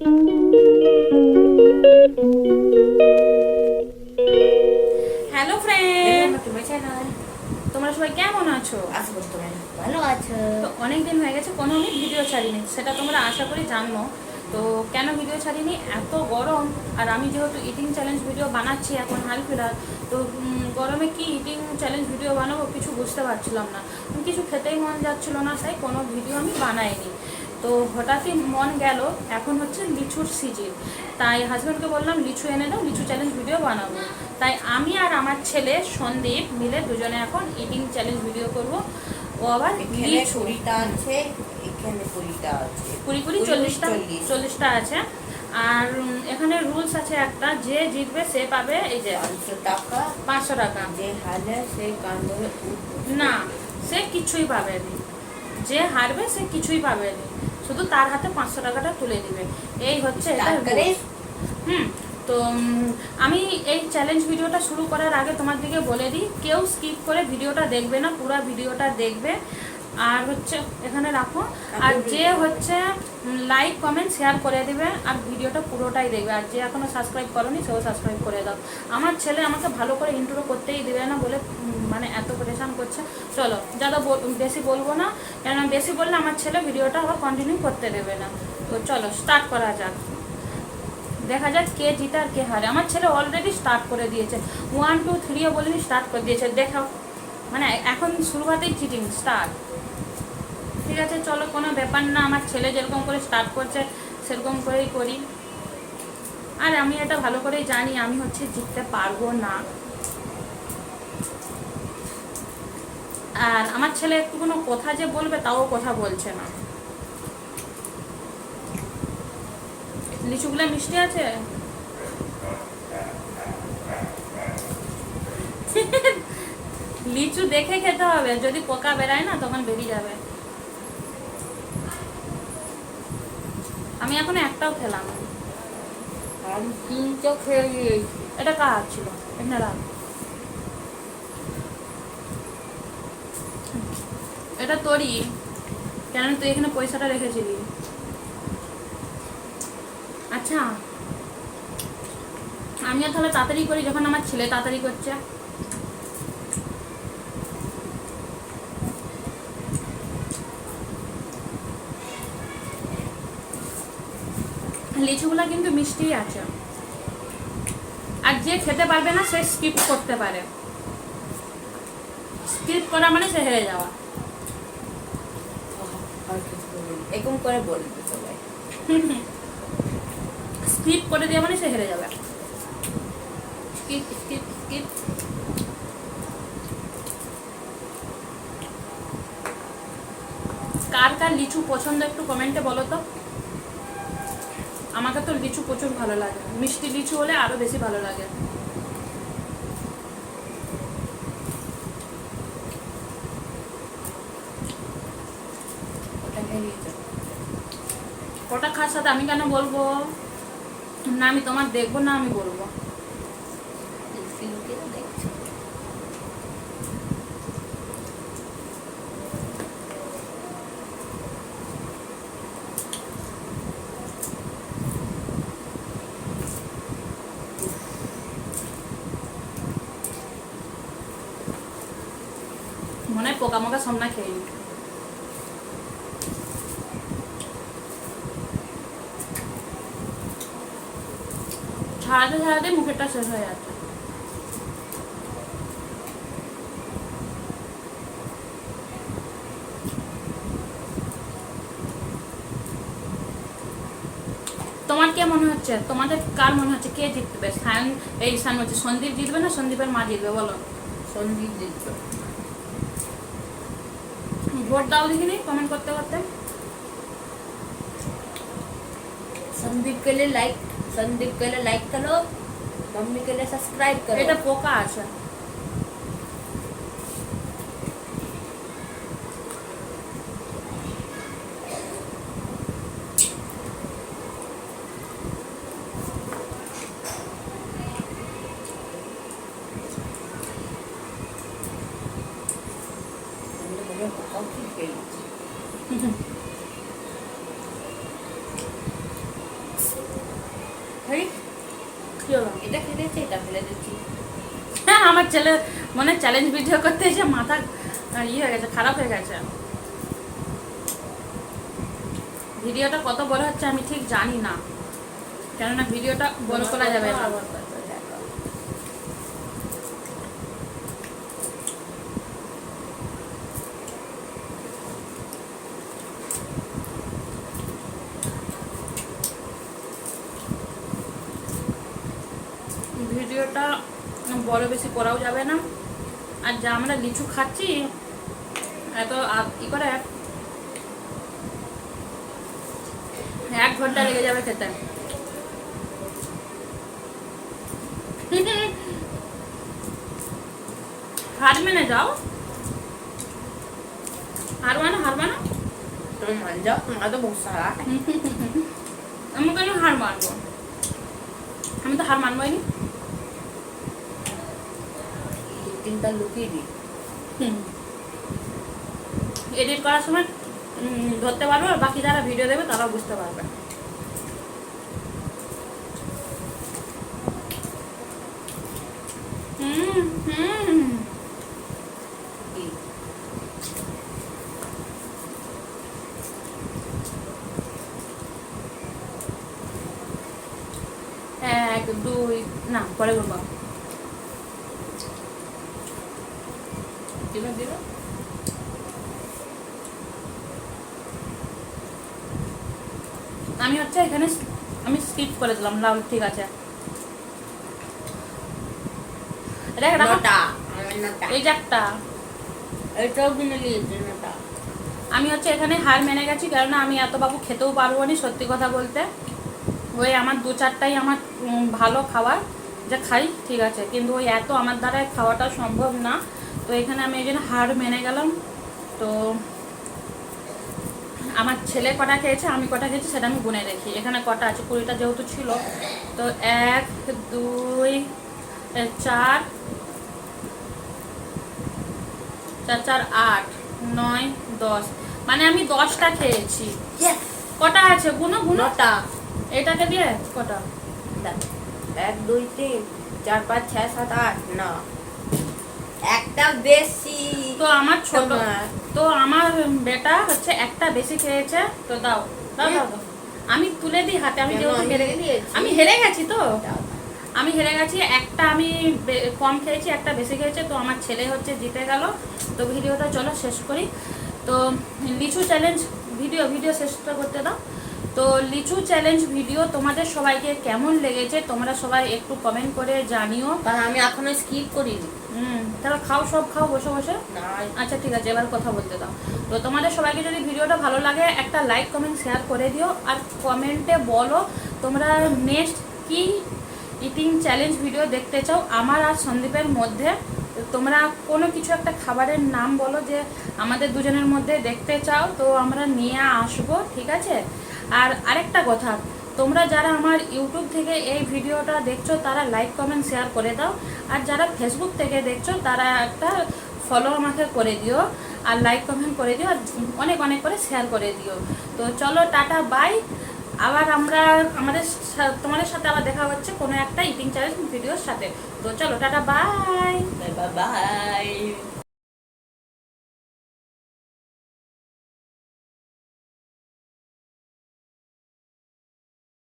Hello friend তোমার সবাই কেমন আছো? আশা করি তোমরা ভালো আছো তো অনেক দিন হয়ে গেছে কোনো আমি ভিডিও ছাড়িনি সেটা তোমরা আশা করি জানো। তো কেন ভিডিও ছাড়িনি? এত গরম আর আমি যেহেতু ইটিং চ্যালেঞ্জ ভিডিও বানাচ্ছি এখন হাল তো গরমে কি ইটিং চ্যালেঞ্জ ভিডিও বানাবো কিছু বুঝতে পারছিলাম না। কিছু খেতেই মন যাচ্ছিল না তাই কোনো ভিডিও আমি বানাইনি। তো হঠাৎই মন গেল এখন হচ্ছে লিচুর সিজন তাই হাজব্যান্ডকে বললাম লিচু এনে দাও লিচু চ্যালেঞ্জ ভিডিও বানাবো। তাই আমি আর আমার ছেলে সন্দীপ মিলে দুজনে এখন ইটিং চ্যালেঞ্জ ভিডিও করব। ও আবার লিচু। কুড়িটা আছে এখানে কুড়িটা আছে। কুড়ি কুড়ি চল্লিশটা চল্লিশটা আছে। আর এখানে রুলস আছে একটা যে জিতবে সে পাবে এই যে পাঁচশো টাকা। পাঁচশো টাকা। যে হারে সে না সে কিছুই পাবে না। যে হারবে সে কিছুই পাবে না। শুধু তার হাতে পাঁচশো টাকাটা তুলে দিবে। এই হচ্ছে। হুম তো আমি এই চ্যালেঞ্জ ভিডিওটা শুরু করার আগে তোমার দিকে বলে দিই কেউ স্কিপ করে ভিডিওটা দেখবে না পুরো ভিডিওটা দেখবে। আর হচ্ছে এখানে রাখো। আর যে হচ্ছে লাইক কমেন্ট শেয়ার করে দেবে আর ভিডিওটা পুরোটাই দেখবে। আর যে এখনও সাবস্ক্রাইব করনি সেও সাবস্ক্রাইব করে দাও। আমার ছেলে আমাকে ভালো করে ইন্ট্রো করতেই দেবে না বলে মানে এত পরেশান করছে। চলো যাদা বেশি বলব না কেন বেশি বললে আমার ছেলে ভিডিওটা আবার কন্টিনিউ করতে দেবে না। তো চলো স্টার্ট করা যাক। দেখা যাক কে জিতে আর কে হারে। আমার ছেলে অলরেডি স্টার্ট করে দিয়েছে। ওয়ান টু থ্রিও বলিনি স্টার্ট করে দিয়েছে। দেখাও। মানে এখন শুরু শুরুয়াতেই চিটিং স্টার্ট ঠিক আছে, চলো, কোনো ব্যাপার না, আমার ছেলে যেরকম করে স্টার্ট করছে, সেরকম করেই করি। আর আমি এটা ভালো করেই জানি, আমি হচ্ছে জিততে পারব না। আর আমার ছেলে একটু কোনো কথা যে বলবে, তাও কথা বলছে না। লিচুগুলো মিষ্টি আছে? লিচু দেখে খেতে হবে, যদি পোকা বেরায় না, তখন বেরিয়ে যাবে। আমি এখন একটাও খেলাম আমি তিনটা খেয়ে নিয়েছি। এটা কার ছিল? রাখ এটা তোরই। কেন তুই এখানে পয়সাটা রেখেছিলি। আচ্ছা। আমিও তাহলে তাড়াতাড়ি করি যখন আমার ছেলে তাড়াতাড়ি করছে। লিচুগুলা কিন্তু মিষ্টি আছে। আর যে খেতে পারবে না সে স্কিপ করতে পারে। স্কিপ করা মানে সে হেরে যাওয়া। এরকম করে বলবে সবাই স্কিপ করে দেওয়া মানে সে হেরে যাবে। স্কিপ স্কিপ স্কিপ কার কার লিচু পছন্দ একটু কমেন্টে বলো তো। আমাকে তো লিচু প্রচুর ভালো লাগে। মিষ্টি লিচু হলে আরও বেশি ভালো লাগে। ওটা খার সাথে আমি কেন বলব? না, আমি তোমার দেখব, না আমি বলব। দেখছ? পোকা মোকা সব না খেয়ে ছাড়াতে ছাড়াতে মুখেরটা শেষ হয়ে যাচ্ছে তোমার কে মনে হচ্ছে? তোমাদের কার মনে হচ্ছে? কে জিতবে? সায়ন, এই সায়ন হচ্ছে সন্দীপ জিতবে না সন্দীপের মা জিতবে, বলো। সন্দীপ দেখছ ভোট দাও দেখিনি কমেন্ট করতে করতে संदीप के लिए लाइक संदीप के लिए लाइक करो मम्मी के लिए सब्सक्राइब करो এটা পোকা আছে হেই, আমার ছেলে মনে চ্যালেঞ্জ ভিডিও করতে এসে মাথা ইয়ে হয়ে গেছে, খারাপ হয়ে গেছে। ভিডিওটা কত বড় হচ্ছে আমি ঠিক জানি না। কেননা ভিডিওটা বড় করা যাবে না আবার কত দেখো। ভিডিওটা বড় বেশি করাও যাবে না। আর যা আমরা লিচু খাচ্ছি এত ই করে? এক ঘণ্টা লেগে যাবে খেতে। হারবে না যাও। হারবা না হারবা না। তুমি মান যাও তোমরা তো বহুত সারা আমি কেন হার মানবো আমি তো হার মানবোই না। তিনটা লুকিয়ে দি এডিট করার সময় ধরতে পারব আর বাকি যারা ভিডিও দেবে তারাও বুঝতে পারবে। হুম হুম। কি? এক দুই না পরে বলব। দিলো দিলো আমি হচ্ছে এখানে আমি স্কিপ করে দিলাম লাউ ঠিক আছে। দেখ একটা এটাও কিনে নিয়েছে নটা। আমি হচ্ছে এখানে হার মেনে গেছি কেননা আমি এত বাবু খেতেও পারব না সত্যি কথা বলতে। ওই আমার দু চারটাই আমার ভালো খাবার যে খাই ঠিক আছে। কিন্তু ওই এত আমার দ্বারা খাওয়াটা সম্ভব না। তো এখানে আমি এই জন্য হার মেনে গেলাম। তো আমার ছেলে কটা খেয়েছে আমি কটা খেয়েছি সেটা আমি গুনে রেখি এখানে কটা আছে কুড়িটা যেহেতু ছিল। তো এক দুই চার চার চার আট নয় দশ। মানে আমি দশটা খেয়েছি। কটা আছে? গুনো গুনো। নটা এটাকে দিয়ে কটা? দেখ, এক দুই তিন চার পাঁচ ছয় সাত আট ন। একটা বেশি। তো আমার ছোট। তো আমার বেটা হচ্ছে একটা বেশি খেয়েছে। তো দাও দাও। আমি তুলে দিই হাতে আমি যেহেতু হেরে আমি হেরে গেছি তো। আমি হেরে গেছি একটা আমি কম খেয়েছি একটা বেশি খেয়েছে। তো আমার ছেলে হচ্ছে জিতে গেল। তো ভিডিওটা চলো শেষ করি। তো লিচু চ্যালেঞ্জ ভিডিও ভিডিও শেষটা করতে দাও। তো লিচু চ্যালেঞ্জ ভিডিও তোমাদের সবাইকে কেমন লেগেছে? তোমরা সবাই একটু কমেন্ট করে জানিও। কারণ আমি এখনও স্কিপ করিনি। হুম তাহলে খাও সব খাও বসে বসে। আচ্ছা ঠিক আছে এবার কথা বলতে দাও। তো তোমাদের সবাইকে যদি ভিডিওটা ভালো লাগে একটা লাইক কমেন্ট শেয়ার করে দিও। আর কমেন্টে বলো তোমরা নেক্সট কি ইটিং চ্যালেঞ্জ ভিডিও দেখতে চাও? আমার আর সন্দীপের মধ্যে তোমরা কোনো কিছু একটা খাবারের নাম বলো যে আমাদের দুজনের মধ্যে দেখতে চাও। তো আমরা নিয়ে আসব ঠিক আছে? আর আরেকটা কথা, তোমরা যারা আমার ইউটিউব থেকে এই ভিডিওটা দেখছ, তারা লাইক কমেন্ট শেয়ার করে দাও। আর যারা ফেসবুক থেকে দেখছ, তারা একটা ফলো আমাকে করে দিও, আর লাইক কমেন্ট করে দিও, আর অনেক অনেক করে শেয়ার করে দিও। তো চলো, টাটা বাই আবার আমরা আমাদের তোমাদের সাথে আবার দেখা হচ্ছে কোনো একটা ইটিং চ্যালেঞ্জ ভিডিওর সাথে। তো চলো, টাটা বাই বাই বাই।